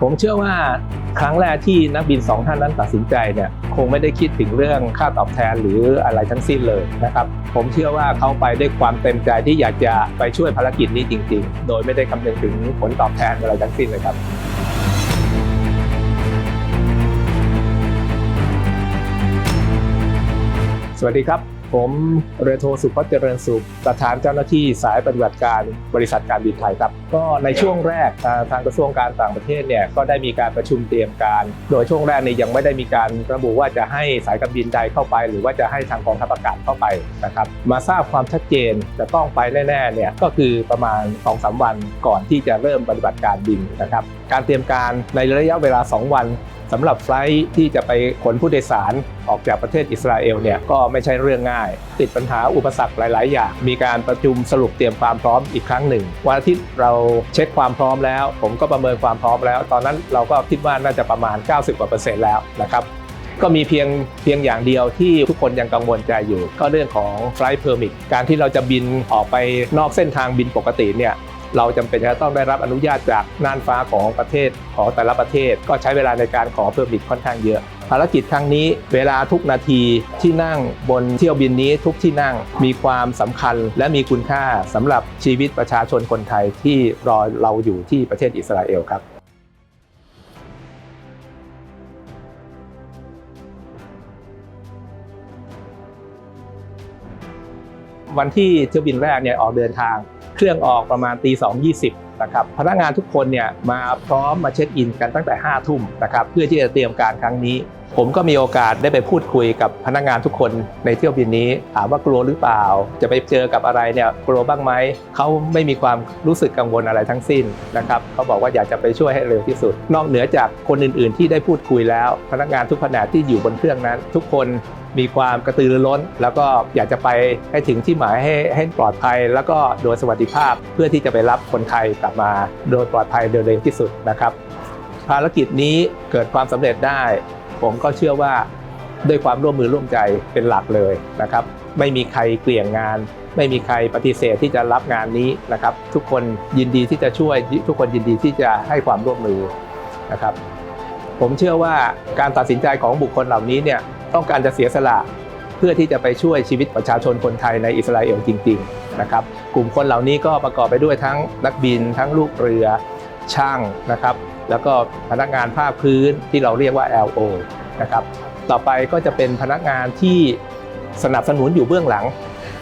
ผมเชื่อว่าครั้งแรกที่นักบินสองท่านนั้นตัดสินใจเนี่ยคงไม่ได้คิดถึงเรื่องค่าตอบแทนหรืออะไรทั้งสิ้นเลยนะครับผมเชื่อว่าเขาไปด้วยความเต็มใจที่อยากจะไปช่วยภารกิจนี้จริง ๆ โดยไม่ได้คำนึงถึงผลตอบแทนอะไรทั้งสิ้นเลยครับสวัสดีครับ ผมเรือโทสุพจน์เจริญสุขประธานเจ้าหน้าที่สายปฏิบัติการบริษัทการบินไทยครับ ก็ในช่วงแรกทางกระทรวงการต่างประเทศเนี่ยก็ได้มีการประชุมเตรียมการ โดยช่วงแรกเนี่ยยังไม่ได้มีการระบุว่าจะให้สายการบินใดเข้าไป หรือว่าจะให้ทางกองทัพอากาศเข้าไปนะครับมาทราบความชัดเจนจะต้องไปแน่ๆเนี่ยก็คือประมาณ2อสวันก่อนที่จะเริ่มปฏิบัติการบินนะครับการเตรียมการในระยะเวลา 2 วัน สำหรับไฟล์ที่จะไปขนผู้โดยสารออกจากประเทศอิสราเอลเนี่ยก็ไม่ใช่เรื่องง่าย ติดปัญหาอุปสรรคหลาย ๆ อย่าง มีการประชุมสรุปเตรียมความพร้อมอีกครั้งหนึ่ง วันอาทิตย์เราเช็คความพร้อมแล้ว ผมก็ประเมินความพร้อมแล้ว ตอนนั้นเราก็คิดว่าน่าจะประมาณ 90กว่าเปอร์เซ็นต์แล้วนะครับก็มีเพียงเพียงอย่างเดียวที่ทุกคนยังกังวลใจอยู่ ก็เรื่องของ flight permit การที่เราจะบินออกไปนอกเส้นทางบินปกติเนี่ย เราจำเป็นจะต้องได้รับอนุญาตจากน่านฟ้าของประเทศของแต่ละประเทศ ก็ใช้เวลาในการขอเพอร์มิทค่อนข้างเยอะ ภารกิจครั้งนี้เวลาทุกนาทีที่นั่งบนเที่ยวบินนี้ทุกที่นั่งมีความสำคัญและมีคุณค่าสำหรับชีวิตประชาชนคนไทยที่รอเราอยู่ที่ประเทศอิสราเอลครับวันที่เที่ยวบินแรกเนี่ยออกเดินทาง เครื่องออกประมาณตี2.20นะครับพนักงานทุกคนเนี่ยมาพร้อมมาเช็คอินกันตั้งแต่5ทุ่มนะครับเพื่อที่จะเตรียมการครั้งนี้ผมก็มีโอกาสได้ไปพูดคุยกับพนักงานทุกคนในเที่ยวบินนี้ ถามว่ากลัวหรือเปล่า จะไปเจอกับอะไรเนี่ยกลัวบ้างไหมเขาไม่มีความรู้สึกกังวลอะไรทั้งสิ้นนะครับเขาบอกว่าอยากจะไปช่วยให้เร็วที่สุด นอกเหนือจากคนอื่น ๆ ที่ได้พูดคุยแล้ว พนักงานทุกแผนกที่อยู่บนเครื่องนั้น ทุกคนมีความกระตือรือร้น แล้วก็อยากจะไปให้ถึงที่หมายให้ให้ปลอดภัย แล้วก็โดยสวัสดิภาพเพื่อที่จะไปรับคนไทยกลับมาโดยปลอดภัยโดยเร็วที่สุดนะครับภารกิจนี้เกิดความสำเร็จได้ ผมก็เชื่อว่าด้วยความร่วมมือร่วมใจเป็นหลักเลยนะครับ ไม่มีใครเกลี่ยงงาน ไม่มีใครปฏิเสธที่จะรับงานนี้นะครับ ทุกคนยินดีที่จะช่วยทุกคนยินดีที่จะให้ความร่วมมือนะครับ ผมเชื่อว่าการตัดสินใจของบุคคลเหล่านี้เนี่ยต้องการจะเสียสละเพื่อที่จะไปช่วยชีวิตประชาชนคนไทยในอิสราเอลจริง ๆ นะครับ กลุ่มคนเหล่านี้ก็ประกอบไปด้วยทั้งนักบิน ทั้งลูกเรือ ช่างนะครับ แล้วก็พนักงานภาคพื้นที่เราเรียกว่า LO นะครับต่อไปก็จะเป็นพนักงานที่สนับสนุนอยู่เบื้องหลัง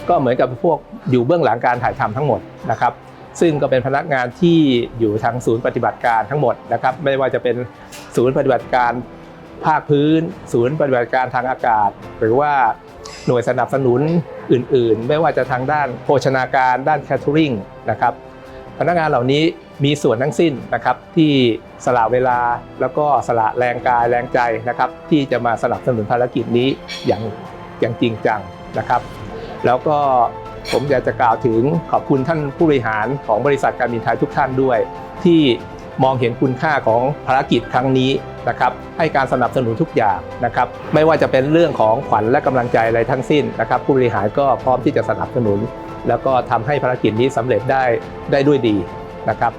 ก็เหมือนกับพวกอยู่เบื้องหลังการถ่ายทำทั้งหมดนะครับ ซึ่งก็เป็นพนักงานที่อยู่ทางศูนย์ปฏิบัติการทั้งหมดนะครับ ไม่ว่าจะเป็นศูนย์ปฏิบัติการภาคพื้น ศูนย์ปฏิบัติการทางอากาศ หรือว่าหน่วยสนับสนุนอื่น ๆ ไม่ว่าจะทางด้านโภชนาการด้านแคทเทอริงนะครับ พนักงานเหล่านี้มีส่วนทั้งสิ้นนะครับที่สละเวลาแล้วก็สละแรงกายแรงใจนะครับ ที่จะมาสนับสนุนภารกิจนี้อย่างอย่างจริงจังนะครับ แล้วก็ผมอยากจะกล่าวถึงขอบคุณท่านผู้บริหารของบริษัทการบินไทยทุกท่านด้วย ที่มองเห็นคุณค่าของภารกิจครั้งนี้นะครับให้การสนับสนุนทุกอย่างนะครับ ไม่ว่าจะเป็นเรื่องของขวัญและกำลังใจอะไรทั้งสิ้นนะครับ ผู้บริหารก็พร้อมที่จะสนับสนุน แล้วก็ทำให้ภารกิจนี้สำเร็จได้ได้ด้วยดีนะครับ